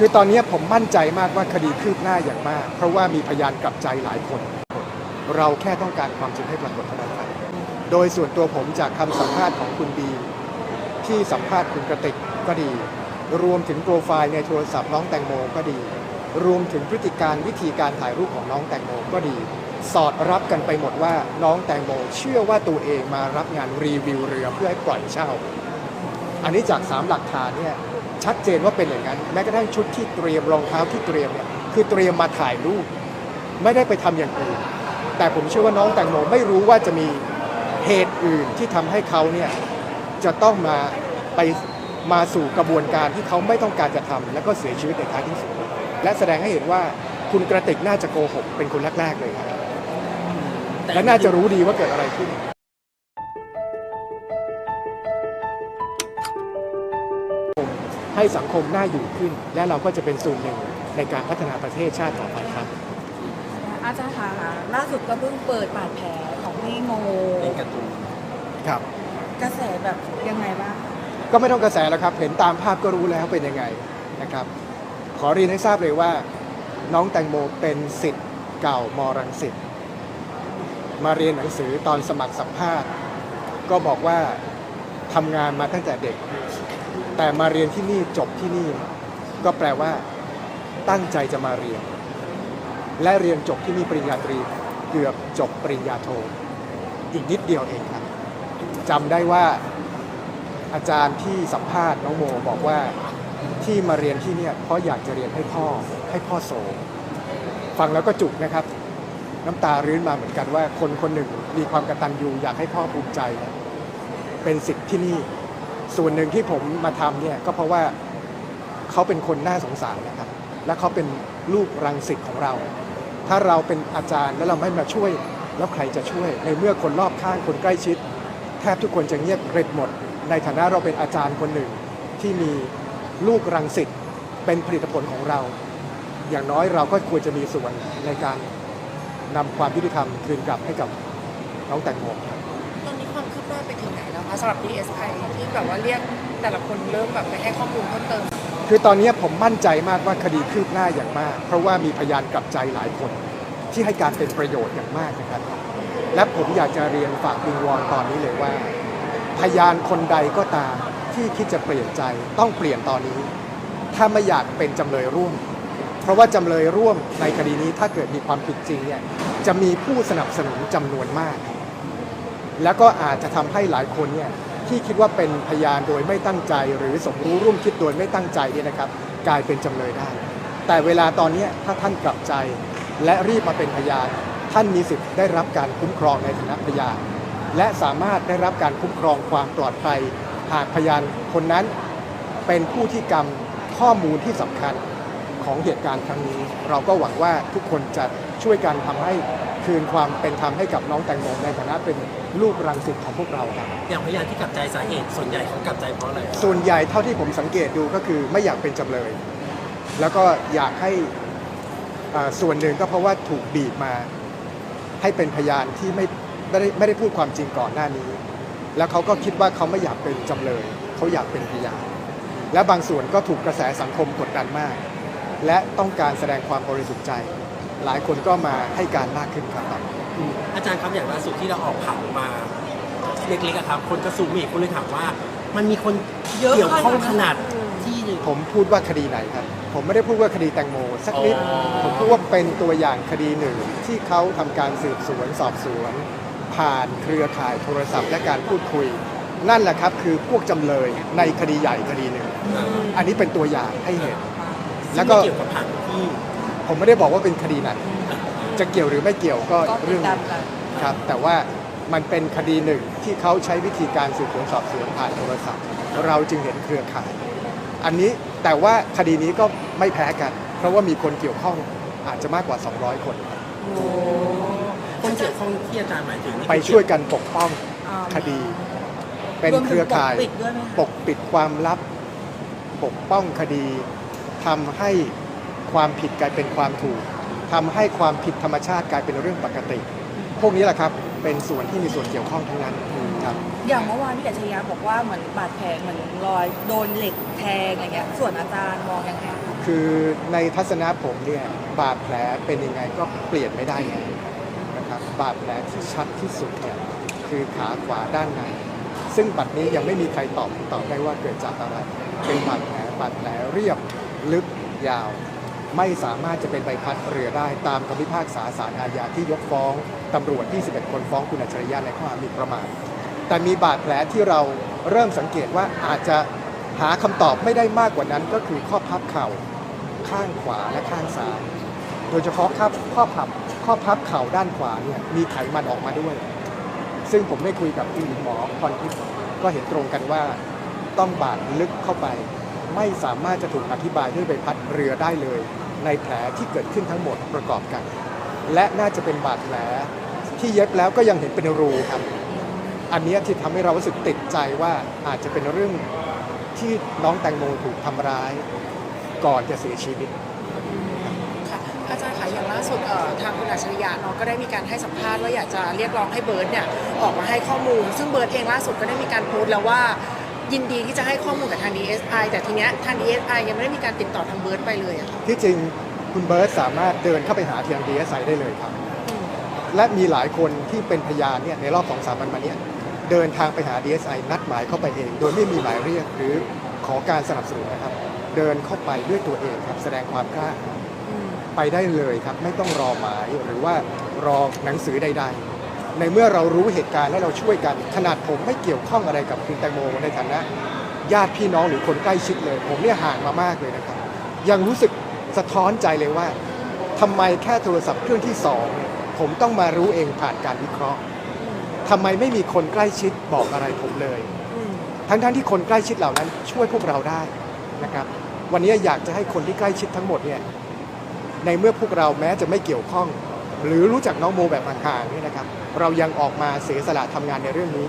คือตอนนี้ผมมั่นใจมากว่าคดีคืบหน้าอย่างมาก เพราะว่ามีพยานกลับใจหลายคน เราแค่ต้องการความจริงให้ปรากฏเท่านั้นครับโดยส่วนตัวผมจากคำสัมภาษณ์ของคุณบี ที่สัมภาษณ์คุณกระติกก็ดี รวมถึงโปรไฟล์ในโทรศัพท์น้องแตงโมก็ดี รวมถึงพฤติการวิธีการถ่ายรูปของน้องแตงโมก็ดี สอดรับกันไปหมดว่าน้องแตงโมเชื่อว่าตัวเองมารับงานรีวิวเรือเพื่อให้ปล่อยเช่า อันนี้จากสามหลักฐานเนี่ย ชัดเจนว่าเป็นอย่างนั้นแม้กระทั่งชุดที่เตรียมรองเท้าที่เตรียมเนี่ยคือเตรียมมาถ่ายรูปไม่ได้ไปทำอย่างอื่น แต่ผมเชื่อว่าน้องแตงโมไม่รู้ว่าจะมีเหตุอื่นที่ทำให้เขาเนี่ยจะต้องมาไปมาสู่กระบวนการที่เขาไม่ต้องการจะทำแล้วก็เสียชีวิตในท้ายที่สุด และแสดงให้เห็นว่าคุณกระติกน่าจะโกหกเป็นคนแรกๆเลยครับและน่าจะรู้ดีว่าเกิดอะไรขึ้น ให้สังคมน่าอยู่ขึ้น และเราก็จะเป็นส่วนหนึ่งในการพัฒนาประเทศชาติต่อไปครับ อาจารย์คะล่าสุดก็เพิ่งเปิดบาดแผลของพี่โมเป็นการ์ตูนครับ กระแสแบบยังไงบ้างก็ไม่ต้องกระแสแล้วครับ เห็นตามภาพก็รู้แล้วเป็นยังไงนะครับ ขอเรียนให้ทราบเลยว่า น้องแตงโมเป็นสิทธิ์เก่ามรังสิตมาเรียนหนังสือตอนสมัครสัมภาษณ์ ก็บอกว่าทำงานมาตั้งแต่เด็ก แต่มาเรียนที่นี่จบที่นี่ ก็แปลว่า ตั้งใจจะมาเรียน และเรียนจบที่นี่ปริญญาตรี เกือบจบปริญญาโท อีกนิดเดียวเองครับจำได้ว่าอาจารย์ที่สัมภาษณ์น้องโมบอกว่าที่มาเรียนที่เนี่ยเพราะอยากจะเรียนให้พ่อให้พ่อโสฟังแล้วก็จุกนะครับ น้ำตารื้นมาเหมือนกันว่าคนคนหนึ่งมีความกระตัญญูอยากให้พ่อภูมิใจ เป็นสิทธิ์ที่นี่ ส่วนหนึ่งที่ผมมาทำเนี่ยก็เพราะว่าเขาเป็นคนน่าสงสารนะครับ และเขาเป็นลูกรังสิตของเรา ถ้าเราเป็นอาจารย์แล้วเราไม่มาช่วย แล้วใครจะช่วย ในเมื่อคนรอบข้างคนใกล้ชิด แทบทุกคนจะเงียบกริบหมด ในฐานะเราเป็นอาจารย์คนหนึ่งที่มีลูกรังสิตเป็นผลิตผลของเรา อย่างน้อยเราก็ควรจะมีส่วนในการนำความยุติธรรมคืนกลับให้กับน้องแตงโมครับ ไปถึงไหนแล้วคะสำหรับ DSI ที่แบบว่าเรียกแต่ละคนเริ่มแบบไปให้ข้อมูลเพิ่มเติม คือตอนนี้ผมมั่นใจมากว่าคดีคืบหน้าอย่างมาก เพราะว่ามีพยานกลับใจหลายคน ที่ให้การเป็นประโยชน์อย่างมากนะครับ และผมอยากจะเรียนฝากวิงวอนตอนนี้เลยว่า พยานคนใดก็ตามที่คิดจะเปลี่ยนใจต้องเปลี่ยนตอนนี้ ถ้าไม่อยากเป็นจำเลยร่วม เพราะว่าจำเลยร่วมในคดีนี้ถ้าเกิดมีความผิดจริงเนี่ยจะมีผู้สนับสนุนจำนวนมาก แล้วก็อาจจะทำให้หลายคนเนี่ยที่คิดว่าเป็นพยานโดยไม่ตั้งใจ หรือสมรู้ร่วมคิดโดยไม่ตั้งใจเนี่ยนะครับกลายเป็นจำเลยได้ แต่เวลาตอนนี้ถ้าท่านกลับใจ และรีบมาเป็นพยาน ท่านมีสิทธิ์ได้รับการคุ้มครองในฐานะพยาน และสามารถได้รับการคุ้มครองความปลอดภัย หากพยานคนนั้นเป็นผู้ที่กำข้อมูลที่สำคัญของเหตุการณ์ครั้งนี้ เราก็หวังว่าทุกคนจะช่วยกันทำให้คืนความเป็นธรรมให้กับน้องแตงโมในฐานะเป็น ลูกรังสิตของพวกเราครับ อย่างพยานที่กลับใจสาเหตุส่วนใหญ่เขากลับใจเพราะอะไรส่วนใหญ่เท่าที่ผมสังเกตดูก็คือไม่อยากเป็นจำเลย แล้วก็อยากให้อ่าส่วนหนึ่งก็เพราะว่าถูกบีบมา ให้เป็นพยานที่ไม่ไม่ได้ไม่ได้พูดความจริงก่อนหน้านี้ แล้วเขาก็คิดว่าเขาไม่อยากเป็นจำเลย เขาอยากเป็นพยาน และบางส่วนก็ถูกกระแสสังคมกดดันมาก และต้องการแสดงความบริสุทธิ์ใจ หลายคนก็มาให้การมากขึ้นครับ อืมอาจารย์ครับอย่างล่าสุดที่เราออกข่าวมาเล็กๆอะครับคนกระสูมีคนเลยถามว่า มันมีคนเยอะเกี่ยวข้องขขนานาดดนั้นที่ผมพูดว่าคดีไหนครับ ผมไม่ได้พูดว่าคดีแตงโมสักนิดอ๋อผมพูดว่าเป็นตัวอย่างคดีหนึ่ง ที่เขาทำการสืบสวนสอบสวน ผ่านเครือข่ายโทรศัพท์ และการพูดคุย นั่นแหละครับคือพวกจำเลยในคดีใหญ่คดีหนึ่ง อันนี้เป็นตัวอย่างให้เห็น แล้วก็ซึ่งไม่เกี่ยวกับผังที่ผมไม่ได้บอกว่าเป็นคดีไหน จะเกี่ยวหรือไม่เกี่ยวก็ก็ติเรื่ดองตามกัน ครับ แต่ว่ามันเป็นคดีหนึ่งที่เขาใช้วิธีการสืบสวนสอบสวนผ่านโทรศัพท์ เราจึงเห็นเครือข่าย อันนี้แต่ว่าคดีนี้ก็ไม่แพ้กัน เพราะว่ามีคนเกี่ยวข้องอาจจะมากกว่า 200 คนครับคนเกี่ยวข้องที่อาจารย์หมายถึงนี่ไปคือช่วยกันปกป้องอ่า คดี เป็นเครือข่ายวมถึงปกปิดด้วยไหมคะ ปกปิดความลับ ปกป้องคดีทำให้ความผิดกลายเป็นความถูก ทำให้ความผิดธรรมชาติกลายเป็นเรื่องปกติ พวกนี้แหละครับเป็นส่วนที่มีส่วนเกี่ยวข้องทั้งนั้นครับอย่างเมื่อวานพี่กัญชยาบอกว่าเหมือนบาดแผลเหมือนรอยโดนเหล็กแทงอะไรเงี้ยส่วนอาจารย์มองยังไงคะคือในทัศนะผมเนี่ยบาดแผลเป็นยังไงก็เปลี่ยนไม่ได้แล้วนะครับบาดแผลที่ชัดที่สุดเนี่ยคือขาขวาด้านในซึ่งบัดนี้ยังไม่มีใครตอบตอบได้ว่าเกิดจากอะไร เป็นบาดแผลบาดแผลเรียบลึกยาว ไม่สามารถจะเป็นใบพัดเรือได้ตามคำพิพากษาศาลอาญาที่ยกฟ้องตำรวจ 21 คนฟ้องคุณอัจฉริยะในข้อหาหมิ่นประมาทแต่มีบาดแผลที่เราเริ่มสังเกตว่าอาจจะหาคำตอบไม่ได้มากกว่านั้น ก็คือข้อพับเข่าข้างขวาและข้างซ้ายโดยเฉพาะครับข้อพับข้อพับเข่าด้านขวาเนี่ยมีไขมันออกมาด้วย ซึ่งผมได้คุยกับคุณหมอพรทิพย์ก็เห็นตรงกันว่าต้องบาดลึกเข้าไป ไม่สามารถจะถูกอธิบายด้วยใบพัดเรือได้เลย ในแผลที่เกิดขึ้นทั้งหมดประกอบกัน และน่าจะเป็นบาดแผลที่เย็บแล้วก็ยังเห็นเป็นรูครับ อันนี้ที่ทำให้เรารู้สึกติดใจว่าอาจจะเป็นเรื่องที่น้องแตงโมถูกทำร้าย ก่อนจะเสียชีวิต ค่ะอาจารย์คะอย่างล่าสุดเอ่อทางคุณอัจฉริยะเนาะก็ได้มีการให้สัมภาษณ์ว่าอยากจะเรียกร้องให้เบิร์ตเนี่ยออกมาให้ข้อมูล ซึ่งเบิร์ตเองล่าสุดก็ได้มีการโพสต์แล้วว่า ยินดีที่จะให้ข้อมูลกับทาง DSI แต่ทีเนี้ยทาง DSI ยังไม่ได้มีการติดต่อทางเบิร์ตไปเลยอะค่ะที่จริงคุณเบิร์ตสามารถเดินเข้าไปหาทีมดีเอสไได้เลยครับ และมีหลายคนที่เป็นพยานเนี่ยในรอบสองสามวันมาเนี้ยเดินทางไปหา DSI นัดหมายเข้าไปเอง โดยไม่มีหมายเรียกหรือขอการสนับสนุนนะครับ เดินเข้าไปด้วยตัวเองครับ แสดงความกล้าหาญไปได้เลยครับ ไม่ต้องรอหมายหรือว่ารอหนังสือใด ๆ ในเมื่อเรารู้เหตุการณ์และเราช่วยกัน ขนาดผมไม่เกี่ยวข้องอะไรกับคุณแตงโมในฐานะ ญาติพี่น้องหรือคนใกล้ชิดเลย ผมเนี่ยห่างมามากเลยนะครับ ยังรู้สึกสะท้อนใจเลยว่าทำไมแค่โทรศัพท์เครื่องที่สองผมต้องมารู้เองผ่านการวิเคราะห์ทำไมไม่มีคนใกล้ชิดบอกอะไรผมเลย ทั้งๆที่คนใกล้ชิดเหล่านั้น ช่วยพวกเราได้นะครับ วันนี้อยากจะให้คนที่ใกล้ชิดทั้งหมดเนี่ยในเมื่อพวกเราแม้จะไม่เกี่ยวข้อง หรือรู้จักน้องโมแบบห่างๆเนี่ยนะครับ เรายังออกมาเสียสละทำงานในเรื่องนี้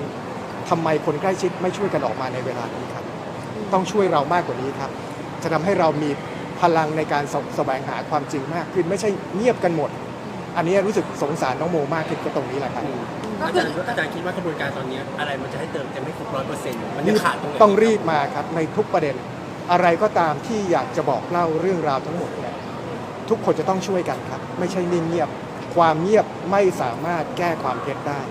ทำไมคนใกล้ชิดไม่ช่วยกันออกมาในเวลานี้ครับ ต้องช่วยเรามากกว่านี้ครับ จะทำให้เรามีพลังในการสแสวงหาความจริงมากขึ้นไม่ใช่เงียบกันหมด อันนี้รู้สึกสงสารน้องโมมากขึ้นก็ตรงนี้แหละครับอาจารย์อาจารย์คิดว่ากระบวนการตอนนี้อะไรมันจะให้เติมเต็มให้ครบร้อยเปอร์เซ็นต์มันยังขาดตรงไหนต้องรีบมาครับในทุกประเด็นอะไรก็ตามที่อยากจะบอกเล่าเรื่องราวทั้งหมดเนี่ยทุกคนจะต้องช่วยกันครับ ไม่ใช่นิ่งเงียบ ความเงียบไม่สามารถแก้ความเท็จได้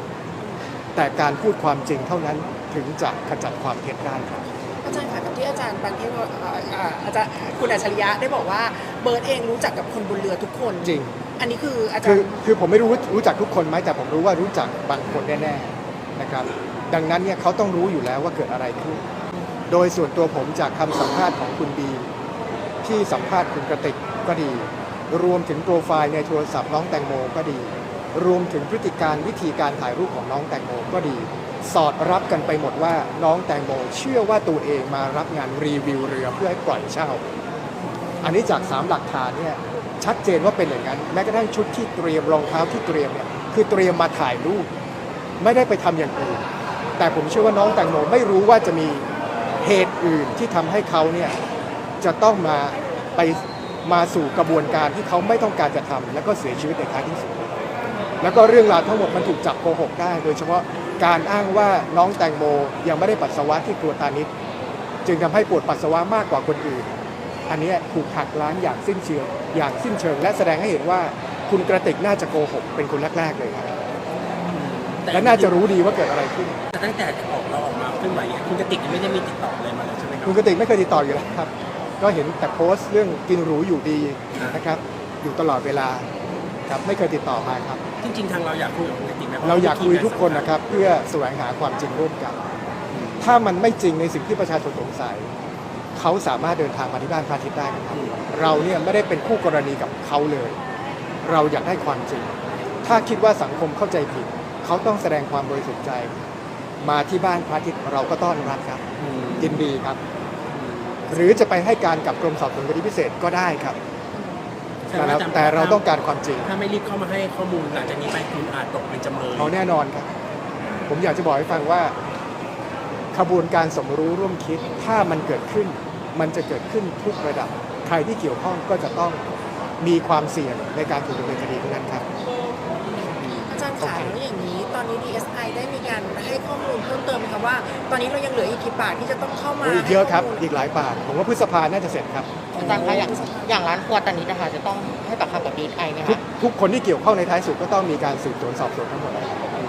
แต่การพูดความจริงเท่านั้นถึงจะขจัดความเท็จได้ครับอาจารย์ค่ะกับที่อาจารย์บางที่ว่าเอ่อเอ่ออาจารย์คุณอัจฉริยะได้บอกว่าเบิร์ตเองรู้จักกับคนบนเรือทุกคนจริง อันนี้คืออาจาคืรอย์คือผมไม่รู้รู้จักทุกคนไหมแต่ผมรู้ว่ารู้จักบางคนแน่ๆนะครับ ดังนั้นเนี่ยเขาต้องรู้อยู่แล้วว่าเกิดอะไรขึ้น โดยส่วนตัวผมจากคำสัมภาษณ์ของคุณบีที่สัมภาษณ์คุณกระติกก็ดี รวมถึงโปรไฟล์ในโทรศัพท์น้องแตงโมก็ดี รวมถึงพฤติการวิธีการถ่ายรูปของน้องแตงโมก็ดี สอดรับกันไปหมดว่าน้องแตงโมเชื่อว่าตัวเองมารับงานรีวิวเรือเพื่อให้ปล่อยเช่า อันนี้จาก 3 หลักฐานเนี่ยชัดเจนว่าเป็นอย่างนั้นแม้กระทั่งชุดที่เตรียมรองเท้าที่เตรียมเนี่ยคือเตรียมมาถ่ายรูปไม่ได้ไปทำอย่างอื่น แต่ผมเชื่อว่าน้องแตงโมไม่รู้ว่าจะมีเหตุอื่นที่ทำให้เขาเนี่ยจะต้องมาไป มาสู่กระบวนการที่เขาไม่ต้องการจะทำแล้วก็เสียชีวิตในท้ายที่สุด แล้วก็เรื่องราวทั้งหมดมันถูกจับโกหกได้ โดยเฉพาะการอ้างว่าน้องแตงโมยังไม่ได้ปัสสาวะที่ครัวตานิดจึงทำให้ปวดปัสสาวะมากกว่าคนอื่น อันเนี้ยถูกหักล้างอย่างสิ้นเชิงอย่างสิ้นเชิง และแสดงให้เห็นว่าคุณกระติกน่าจะโกหกเป็นคนแรกๆเลยครับแต่และน่าจะรู้ดีว่าเกิดอะไรขึ้นแต่ตั้งแต่ออกเราออกมาเคลื่อนไหวเนี่ยคุณกติกยังไม่ได้มีติดต่ออะไรมาเลยใช่ไหมครัคุณกระติกไม่เคยติดต่ออยู่แล้วครับ ก็เห็นแต่โพสต์เรื่องกินหรูอยู่ดีนะครับ อยู่ตลอดเวลาครับไม่เคยติดต่อมาครับ จริงๆ ทางเราอยากคุยกับคุณกติกไหมพะเราอยากคุยทุกคนนะครับ เพื่อแสวงหาความจริงร่วมกัน ถ้ามันไม่จริงในสิ่งที่ประชาชนสงสัย เขาสามารถเดินทางมาที่บ้านพระอาทิตย์ได้นะครับ เราเนี่ยไม่ได้เป็นคู่กรณีกับเขาเลย เราอยากได้ความจริง ถ้าคิดว่าสังคมเข้าใจผิด เขาต้องแสดงความบริสุทธิ์ใจ มาที่บ้านพระอาทิตย์เราก็ต้อนรับครับอืมยินดีครับ หรือจะไปให้การกับกรมสอบสวนคดีพิเศษก็ได้ครับ แต่เราแต่เราต้องการความจริง ถ้าไม่รีบเข้ามาให้ข้อมูลหลังจากนี้ไปคุณอาจตกเป็นจำเลยเอาแน่นอนครับ ผมอยากจะบอกให้ฟังว่าขบวนการสมรู้ร่วมคิดถ้ามันเกิดขึ้น มันจะเกิดขึ้นทุกระดับ ใครที่เกี่ยวข้องก็จะต้องมีความเสี่ยงในการถูกดำเนินคดีทั้งนั้นครับ อาจารย์ขาแล้ว อย่างนี้ตอนนี้ DSI ได้มีการให้ข้อมูลเพิ่มเติมไหมคะว่า ตอนนี้เรายังเหลืออีกกี่ปากที่จะต้องเข้ามาโอ้ยอีกเยอะครับ ให้ข้มูลอีกหลายปากผมว่าพฤษภาน่าจะเสร็จครับออาจารย์คะอย่างอย่างร้านครัวตอนนี้นะคะจะต้องให้ปากคำกับดีไอไหมทุกคะทุกคนที่เกี่ยวข้องในท้ายสุดก็ต้องมีการสืบสวนสอบสวนทั้งหมด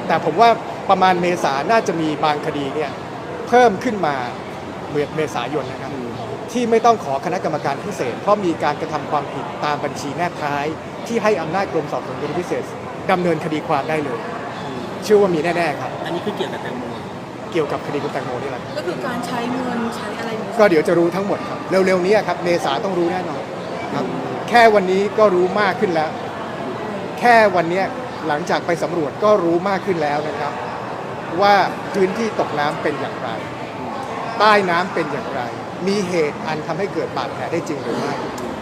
แต่ผมว่าประมาณเมษาน่าจะมีบางคดีเนี่ยเพิ่มขึ้นมาเมื่อเมษายนนะครับที่ไม่ต้องขอคณะกรรมการพิเศษ เพราะมีการกระทำความผิดตามบัญชีแนบท้าย ที่ให้อำนาจกรมสอบสวนคดีพิเศษดำเนินคดีความได้เลย เชื่อว่ามีแน่ๆครับ อันนี้คือเกี่ยวกับแตงโมเกี่ยวกับคดีคุณแตงโมนี่แหละก็คือการใช้เงินใช้อะไรอย่างนี้ก็เดี๋ยวจะรู้ทั้งหมดครับเร็วๆนี้ครับเมษาต้องรู้แน่นอนครับแค่วันนี้ก็รู้มากขึ้นแล้ว แค่วันเนี้ยหลังจากไปสำรวจก็รู้มากขึ้นแล้วนะครับ ว่าพื้นที่ตกน้ำเป็นอย่างไร ใต้น้ำเป็นอย่างไร มีเหตุอันทำให้เกิดบาดแผลได้จริงหรือไม่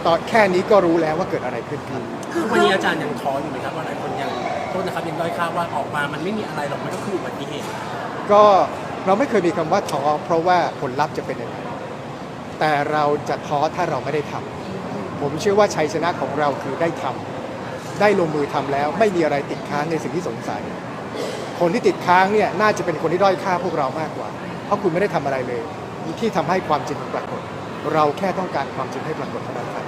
ตอนแค่นี้ก็รู้แล้วว่าเกิดอะไรขึ้นครับทุกวันนี้อาจารย์ยังท้ออยู่ไหมครับว่าหลายคนยัง โทษนะครับยังด้อยค่าว่าออกมามันไม่มีอะไรหรอกมันก็คืออุบัติเหตุก็เราไม่เคยมีคำว่าท้อเพราะว่าผลลัพธ์จะเป็นยังไงแต่เราจะท้อถ้าเราไม่ได้ทำผมเชื่อว่าชัยชนะของเราคือได้ทำได้ลงมือทำแล้ว ไม่มีอะไรติดค้างในสิ่งที่สงสัย คนที่ติดค้างเนี่ยน่าจะเป็นคนที่ด้อยค่าพวกเรามากกว่า เพราะคุณไม่ได้ทำอะไรเลย ที่ทำให้ความจริงปรากฏ เราแค่ต้องการความจริงให้ปรากฏเท่านั้นครับ